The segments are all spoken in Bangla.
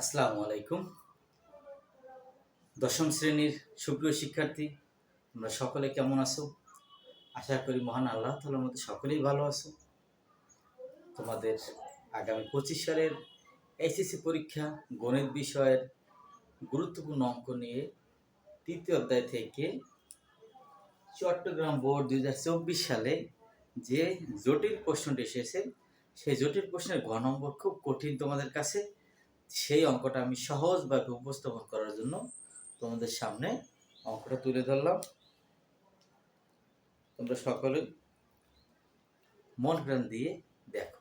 আসসালামু আলাইকুম। দশম শ্রেণির সুপ্রিয় শিক্ষার্থী, তোমরা সকলে কেমন আছো? আশা করি মহান আল্লাহ তালার মধ্যে সকলেই ভালো আছো। তোমাদের আগামী পঁচিশ সালের এইচএসসি পরীক্ষা গণিত বিষয়ের গুরুত্বপূর্ণ অঙ্ক নিয়ে তৃতীয় অধ্যায় থেকে চট্টগ্রাম বোর্ড দু হাজার চব্বিশ সালে যে জটিল প্রশ্নটি এসেছে, সেই জটিল প্রশ্নের ঘ নম্বর খুব কঠিন তোমাদের কাছে। সেই অঙ্কটা আমি সহজভাবে উপস্থাপন করার জন্য তোমাদের সামনে অঙ্কটা তুলে ধরলাম। তোমরা সকলে মন প্রাণ দিয়ে দেখো।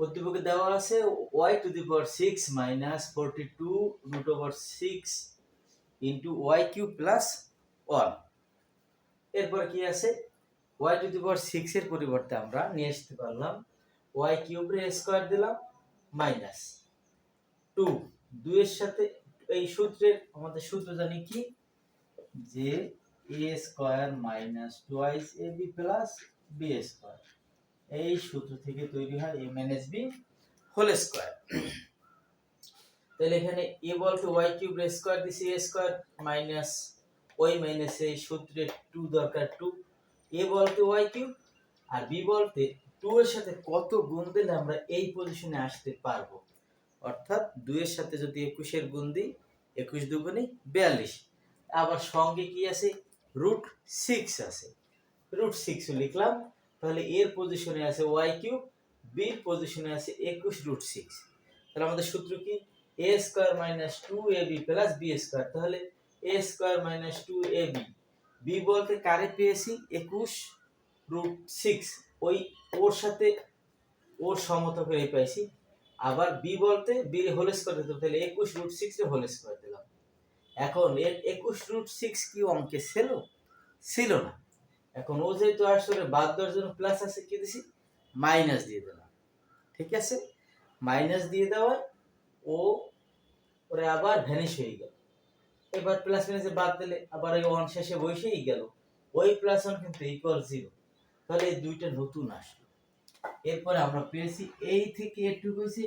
প্রতিপক্ষে দেওয়া আছে Y to the power six minus forty two root over six into Y cube plus one এরপর কি আছে? Y to the power six এর পরিবর্তে আমরা নিয়ে আসতে পারলাম। ওয়াই কিউবের স্কোয়ার দিলাম মাইনাস টু দুইয়ের সাথে এই সূত্রের, আমাদের সূত্র জানি কি? যে A square minus twice A B plus B square এই সূত্র থেকে তৈরি হয় A minus B whole square তাহলে এখানে এ বলতে ওয়াই কিউব স্কোয়ার দিছি এ স্কোয়ার মাইনাস ওই মাইনাস এই সূত্রে টু দরকার টু এ বলতে ওয়াই কিউব আর বি বলতে টু এর সাথে কত গুণ দিলে আমরা এই পজিশনে আসতে পারব? অর্থাৎ দুইয়ের সাথে যদি একুশের গুণ দিই, একুশ দুগুণে বিয়াল্লিশ। আবার সঙ্গে কি আছে? রুট সিক্স আছে। রুট সিক্স লিখলাম। তাহলে এর পজিশনে আছে ওয়াই কিউব, বির পজিশনে আছে একুশ রুট সিক্স। তাহলে আমাদের সূত্র কি? A square minus two A B plus B square. তাহলে A square minus two A B. B বলতে কারে পেয়েছি? একুশ রুট সিক্স। ওই ওর সাথে ওর সমতকের পাইছি আবার বি বলতে বি হোল স্কোয়ার দিতে তাহলে একুশ রুট সিক্স হোল স্কোয়ার দিলাম। এখন এর একুশ রুট সিক্স কি অঙ্কে ছিল? ছিল না। এখন ও যেহেতু আসলে বাদ দেওয়ার জন্য প্লাস আছে, কি দিছি? মাইনাস দিয়ে দিলাম। ঠিক আছে? মাইনাস দিয়ে দেওয়ায় ও, ওরে আবার ভ্যানিশ হয়ে গেল। এবার প্লাস মাইনাসে বাদ দিলে আবার এই ওয়ান শেষে বসেই গেল। ওই প্লাস ওয়ান কিন্তু ইকুয়াল জিরো তাহলে এই দুইটা নতুন আসলো। এরপরে আমরা পেয়েছি এই থেকে এটুকু হয়েছে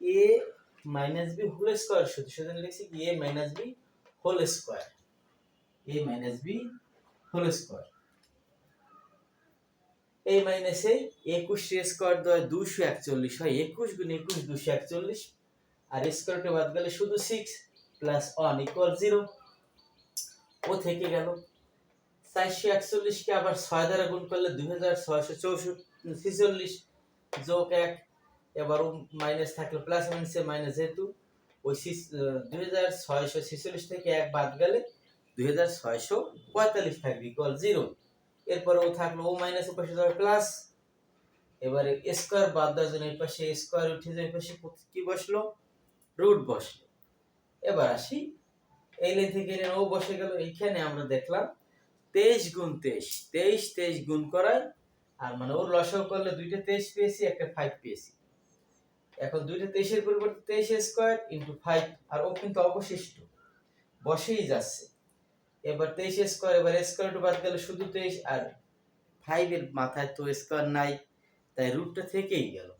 A minus B whole square শুধু সেজন্য লিখছি কি? A minus B whole square A minus B whole square এই মাইনাস এই একুশ স্কোয়ার দেওয়া দুশো একচল্লিশ হয়। একুশ গুণ একুশ দুশো একচল্লিশ। আর স্কোয়ারটা বাদ গেলে শুধু six plus one equal zero ও থেকে গেল। চারশো একচল্লিশকে আবার ছয় দ্বারা গুণ করলে দুই হাজার ছয়শো চৌষট্টি, ছেচল্লিশ যোগ এক, এবার মাইনাস থাকলে প্লাস মাইনাসে মাইনাস যেহেতু, ওই দুই হাজার ছয়শো ছেচল্লিশ থেকে এক বাদ গেলে দুই হাজার ছয়শো পঁয়তাল্লিশ থাকবে ইকুয়াল জিরো এরপরে ও থাকল ও মাইনাস পাশে যাবে প্লাস এবারে স্কোয়ার বাদ দেওয়ার জন্য এই পাশে স্কোয়ার উঠে যায় পাশে কি বসল? রুট বসল। এবার আসি, এই লাইন থেকে ও বসে গেল, এইখানে আমরা দেখলাম তেইশ গুণ তেইশ তেইশ তেইশ গুণ করায় আর মানে ওর লসাও করলে দুইটা তেইশ পেয়েছি, একটা ফাইভ পেয়েছি। এখন দুইটা তেইশের পরিবর্তে তেইশ স্কোয়ার ইন্টু ফাইভ আর ও কিন্তু অবশিষ্ট। বসেই যাচ্ছে। এবার তেইশ স্কোয়ার এবার স্কোয়ার বাদ গেলে শুধু তেইশ, আর ফাইভের মাথায় তো স্কোয়ার নাই, তাই রুটটা থেকেই গেল।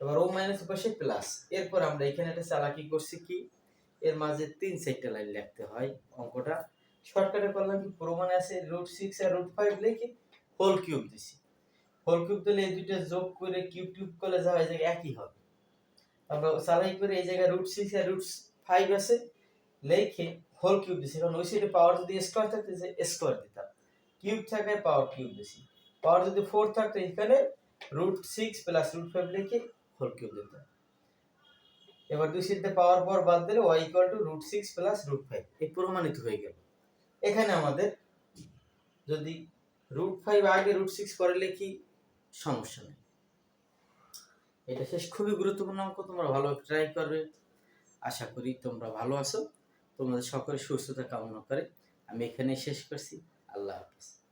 এবার ও মাইনাস পাশে প্লাস এরপর আমরা এখানে একটা চালাকি করছি কি? এর মাঝে তিন চারটা লাইন লিখতে হয় অঙ্কটা। শর্টকাটে করলাম কি প্রমাণ আছে রুট সিক্স আর রুট ফাইভ লিখে হোল কিউব দিছি। হোল কিউব দিলে এই দুইটা যোগ করে কিউব কিউব করলে যা হয় একই হবে। আমরা চালাই করে এই জায়গায় রুট সিক্স আর রুট ফাইভ আছে, লিখে হোল কিউব দিছি। কারণ ওই সাইডে পাওয়ার যদি স্কোয়ার থাকতো, যে স্কোয়ার দিতাম। কিউব থাকে পাওয়ার কিউব দিছি। পাওয়ার যদি ফোর থাকতো, এখানে root six plus root five লিখে হোল কিউব দিতাম। এবার দুই সাইডে পাওয়ার পর বাদ দিলে Y equal to root six plus root five এই প্রমাণিত হয়ে গেল। এখানে আমাদের যদি রুট ফাইভ আগে রুট সিক্স করে লেখি, সমস্যা নেই। এটা শেষ। খুবই গুরুত্বপূর্ণ অঙ্ক, তোমরা ভালো ট্রাই করবে। আশা করি তোমরা ভালো আছো। তোমাদের সকলের সুস্থতা কামনা করে আমি এখানে শেষ করছি। আল্লাহ হাফিজ।